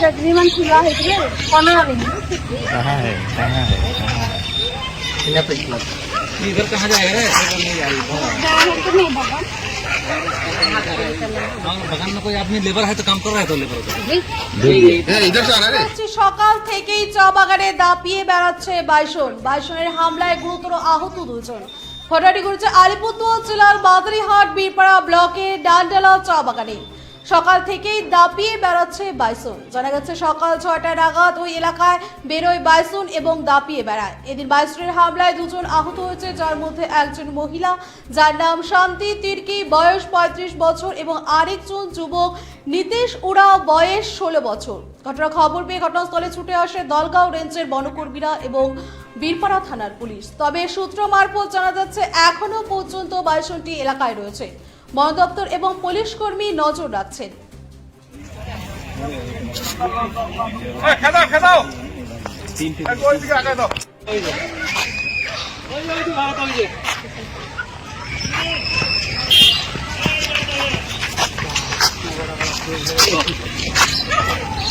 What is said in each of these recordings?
तकरीबन खुला है कि पना नहीं कहाँ है कहाँ है कहाँ है इधर कहाँ जाएगा रे इधर नहीं जाएगा बाहर तो नहीं बाबा और बगान में कोई आदमी लेबर है तो काम कर रहा है तो लेबर হচ্ছে সকাল থেকেই চা বাগানে দাপিয়ে বেড়াচ্ছে বাইসন বাইসনের হামলায় গুরুতর আহত দুজন ঘটনাটি ঘটেছে আলিপুরদুয়ার জেলার মাদারিহাট বীরপাড়া ব্লকের ডান্ডালা চা বাগানে সকাল থেকেই দাপিয়ে বেড়াচ্ছে বাইসন। জানা গেছে সকাল ছয়টা নাগাদ ওই এলাকায় বেরোয় বাইসন এবং দাপিয়ে বেড়ায়। এদিন বাইসনের হামলায় দুজন আহত হয়েছে, যার মধ্যে একজন মহিলা, যার নাম শান্তি তির্কি, বয়স পঁয়ত্রিশ বছর এবং আরেকজন যুবক নীতিশ উড়া, বয়স ষোলো বছর। ঘটনা খবর পেয়ে ঘটনাস্থলে ছুটে আসে দলগাঁও রেঞ্জের বনকর্মীরা এবং বীরপাড়া থানার পুলিশ। তবে সূত্র মারফত জানা যাচ্ছে, এখনও পর্যন্ত বাইসনটি এলাকায় রয়েছে। বন দপ্তর এবং পুলিশ কর্মী নজর রাখছেন। খেদাও খেদাও।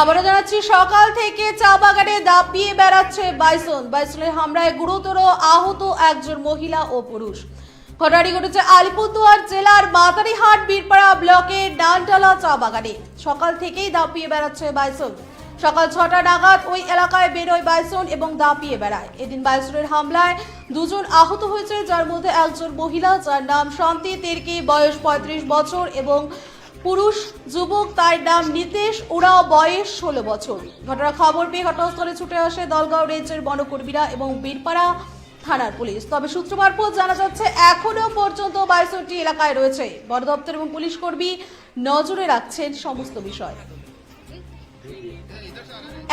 আবারও জানাচ্ছি, সকাল থেকে চা বাগানে দাপিয়ে বেড়াচ্ছে বাইসন। বাইসনের হামলায় গুরুতর আহত একজন মহিলা ও পুরুষ। ঘটনাটি ঘটেছে আলিপুরদুয়ার জেলার মাতারিহাট বীরপাড়া ব্লকের ডানটালা চা বাগানে সকাল থেকেই দাপিয়ে বেড়াচ্ছে বাইসন। সকাল ছটা নাগাদ ওই এলাকায় বেরোয় বাইসন এবং দাপিয়ে বেড়ায়। এদিন বাইসনের হামলায় দুজন আহত হয়েছে, যার মধ্যে একজন মহিলা, যার নাম শান্তি তেরকি, বয়স পঁয়ত্রিশ বছর এবং পুরুষ, যুবক তার নাম নিতেশ ওরা বয়স ষোলো বছর। ঘটনার খবর পেয়ে ঘটনাস্থলে ছুটে আসে দলগাঁও রেঞ্জের বনকর্মীরা এবং বীরপাড়া থানার পুলিশ। তবে সূত্র মারফত জানা যাচ্ছে, এখনও পর্যন্ত বাইশটি এলাকায় রয়েছে। বন দপ্তর এবং পুলিশ কর্মী নজরে রাখছেন সমস্ত বিষয়।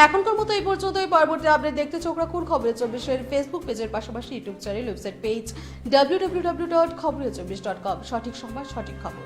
এখনকার মতো এই পর্যন্তই। পরবর্তী আপডেট দেখতে চোখ রাখুন খবরের চব্বিশের ফেসবুক পেজের পাশাপাশি YouTube channel website page W dot খবরের চব্বিশ ডট কম সঠিক সময় সঠিক খবর।